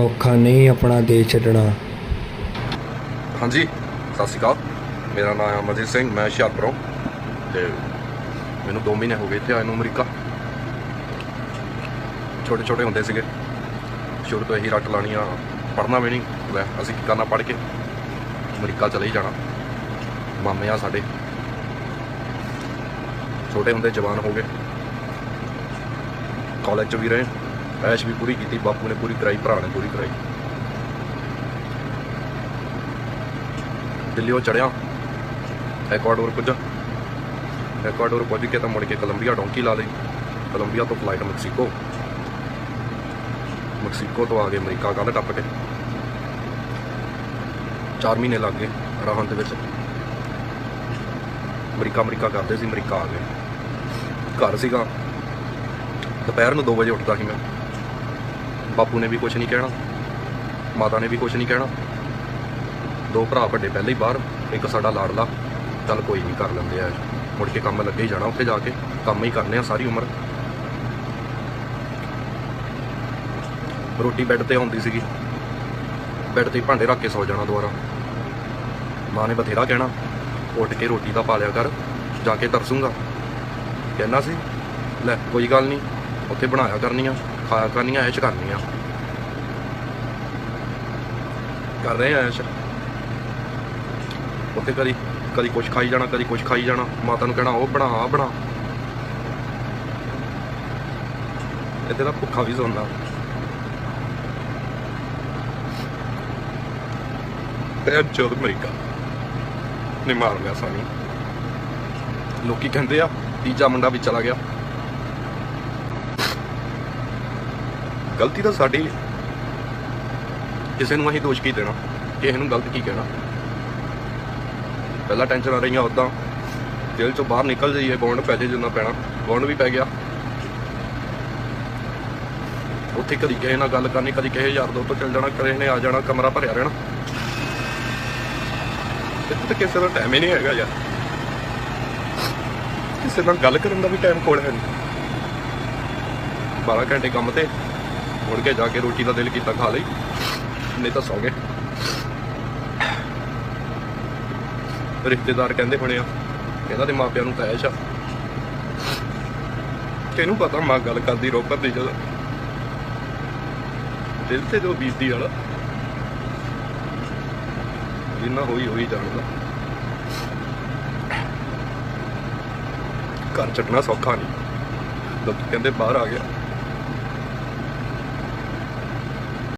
ਸੌਖਾ ਨਹੀਂ ਆਪਣਾ ਦੇਸ਼ ਛੱਡਣਾ। ਹਾਂਜੀ, ਸਤਿ ਸ਼੍ਰੀ ਅਕਾਲ। ਮੇਰਾ ਨਾਮ ਹੈ ਅਮਰਜੀਤ ਸਿੰਘ, ਮੈਂ ਹੁਸ਼ਿਆਰਪੁਰੋਂ ਤੇ ਮੈਨੂੰ 2 ਮਹੀਨੇ ਹੋ ਗਏ ਇੱਥੇ ਆਏ ਨੂੰ ਅਮਰੀਕਾ। ਛੋਟੇ ਛੋਟੇ ਹੁੰਦੇ ਸੀਗੇ। ਸ਼ੁਰੂ ਤੋਂ ਇਹੀ ਰੱਟ ਲਾਣੀ ਆ ਪੜ੍ਹਨਾ ਵੀ ਨਹੀਂ। ਲੈ, ਅਸੀਂ ਕੀ ਕਰਨਾ ਪੜ੍ਹ ਕੇ? ਅਮਰੀਕਾ ਚਲੇ ਹੀ ਜਾਣਾ। ਮਾਮੇ ਆ ਸਾਡੇ। ਛੋਟੇ ਹੁੰਦੇ ਜਵਾਨ ਹੋ ਗਏ। ਕਾਲਜ ਚ ਵੀ ਰਹੇ। ਐਸ਼ ਵੀ ਪੂਰੀ ਕੀਤੀ, ਬਾਪੂ ਨੇ ਪੂਰੀ ਕਰਾਈ, ਭਰਾ ਨੇ ਪੂਰੀ ਕਰਾਈ। ਦਿੱਲੀ ਉਹ ਚੜਿਆ। ਐਕਵਾਡੋਰ ਪੁੱਜਾ। ਐਕਵਾਡੋਰ ਪੁੱਜ ਕੇ ਤਾਂ ਮੁੜ ਕੇ ਕੋਲੰਬੀਆ ਡੋਂਕੀ ਲਾ ਲਈ। ਕੋਲੰਬੀਆ ਤੋਂ ਫਲਾਈਟ ਮੈਕਸੀਕੋ ਮੈਕਸੀਕੋ ਤੋਂ ਆ ਗਏ ਅਮਰੀਕਾ ਕੱਲ ਟੱਪ ਕੇ। 4 ਮਹੀਨੇ ਲੱਗ ਗਏ ਰਾਹਨ ਦੇ ਵਿੱਚ। ਅਮਰੀਕਾ ਅਮਰੀਕਾ ਕਰਦੇ ਸੀ, ਅਮਰੀਕਾ ਆ ਗਏ। ਘਰ ਸੀਗਾ। ਦੁਪਹਿਰ ਨੂੰ 2 ਵਜੇ ਉੱਠਦਾ ਸੀ ਮੈਂ। ਬਾਪੂ ਨੇ ਵੀ ਕੁਝ ਨਹੀਂ ਕਹਿਣਾ, ਮਾਤਾ ਨੇ ਵੀ ਕੁਝ ਨਹੀਂ ਕਹਿਣਾ। ਦੋ ਭਰਾ ਵੱਡੇ ਪਹਿਲੇ ਹੀ ਬਾਹਰ, ਇੱਕ ਸਾਡਾ ਲਾੜਲਾ ਚੱਲ ਕੋਈ ਨਹੀਂ ਕਰ ਲੈਂਦੇ ਆ, ਮੁੜ ਕੇ ਕੰਮ ਲੱਗੇ ਹੀ ਜਾਣਾ ਉੱਥੇ ਜਾ ਕੇ, ਕੰਮ ਹੀ ਕਰਨੇ ਆ ਸਾਰੀ ਉਮਰ। ਰੋਟੀ ਬੈੱਡ ਤੇ ਆਉਂਦੀ ਸੀਗੀ, ਬੈੱਡ ਤੇ ਭਾਂਡੇ ਰੱਖ ਕੇ ਸੌ ਜਾਣਾ ਦੁਬਾਰਾ। ਮਾਂ ਨੇ ਬਥੇਰਾ ਕਹਿਣਾ, ਉੱਠ ਕੇ ਰੋਟੀ ਦਾ ਪਾ ਲਿਆ ਕਰ, ਜਾ ਕੇ ਤਰਸੂੰਗਾ। ਕਹਿਣਾ ਸੀ, ਲੈ ਕੋਈ ਗੱਲ ਨਹੀਂ, ਉੱਥੇ ਬਣਾਇਆ ਕਰਨੀ ਆ। ਖਾਇਆ ਕਰਨੀਆਂ ਐਸ਼ ਕਰਨੀਆਂ। ਕਰ ਰਹੇ ਆ ਐਸ਼ ਉੱਥੇ ਕਦੀ ਕਦੀ ਕੁਛ ਖਾਈ ਜਾਣਾ, ਕਦੀ ਕੁਛ ਖਾਈ ਜਾਣਾ। ਮਾਤਾ ਨੂੰ ਕਹਿਣਾ, ਉਹ ਬਣਾ ਆ ਬਣਾ। ਇੱਥੇ ਤਾਂ ਭੁੱਖਾ ਵੀ ਸੌਂਦਾ। ਤੇ ਜਦ ਅਮਰੀਕਾ ਨੇ ਮਾਰ ਲਿਆ ਸਾਨੂੰ ਲੋਕੀ ਕਹਿੰਦੇ ਆ, ਤੀਜਾ ਮੁੰਡਾ ਵੀ ਚਲਾ ਗਿਆ। ਗਲਤੀ ਤਾਂ ਸਾਡੀ ਕਿਸੇ ਨੂੰ ਅਸੀਂ ਦੋਸ਼ ਕੀ ਦੇਣਾ? ਕਿਸੇ ਨੂੰ ਗਲਤ ਕੀ ਕਹਿਣਾ? ਪਹਿਲਾਂ ਟੈਨਸ਼ਨ ਆ ਰਹੀਆਂ ਉਦਾਂ ਜੇਲ੍ਹ ਚੋਂ ਬਾਹਰ ਨਿਕਲ ਜਾਈਏ ਬੌਂਡ ਪੈ ਜੇ ਜਿੰਨਾ ਪੈਣਾ ਬੌਂਡ ਵੀ ਪੈ ਗਿਆ। ਉੱਥੇ ਕਦੀ ਕਿਸੇ ਨਾਲ ਗੱਲ ਕਰਨੀ, ਕਦੀ ਕਿਸੇ ਯਾਰ ਦੋਸਤ ਤੋਂ ਚੱਲ ਜਾਣਾ ਕਦੇ ਨੇ ਆ ਜਾਣਾ, ਕਮਰਾ ਭਰਿਆ ਰਹਿਣਾ। ਇੱਥੇ ਤਾਂ ਕਿਸੇ ਦਾ ਟਾਈਮ ਹੀ ਨਹੀਂ ਹੈਗਾ ਯਾਰ। ਕਿਸੇ ਨਾਲ ਗੱਲ ਕਰਨ ਦਾ ਵੀ ਟਾਈਮ ਕੋਲ ਹੈ ਨਹੀਂ। 12 ਘੰਟੇ ਕੰਮ ਤੇ ਮੁੜ ਕੇ ਜਾ ਕੇ ਰੋਟੀ ਦਾ ਦਿਲ ਕੀਤਾ ਖਾ ਲਈ। ਨਹੀਂ ਤਾਂ ਸੌ ਗਏ। ਰਿਸ਼ਤੇਦਾਰ ਕਹਿੰਦੇ ਹੋਣੇ ਆ, ਕਹਿੰਦਾ ਤੇ ਮਾਪਿਆਂ ਨੂੰ ਤਾਂ ਐਸ਼ ਆ। ਕਿਹਨੂੰ ਪਤਾ ਮਾਂ ਗੱਲ ਕਰਦੀ ਰੋਕਰ ਦੀ ਜਦੋਂ। ਦਿਲ ਤੇ ਜੋ ਬੀਤਦੀ ਵਾਲਾ ਜਿੰਨਾ ਹੋਈ ਹੋਈ ਜਾਣਦਾ ਘਰ ਚੱਟਣਾ ਸੌਖਾ ਨਹੀਂ। ਲੋਕੀ ਕਹਿੰਦੇ ਬਾਹਰ ਆ ਗਿਆ।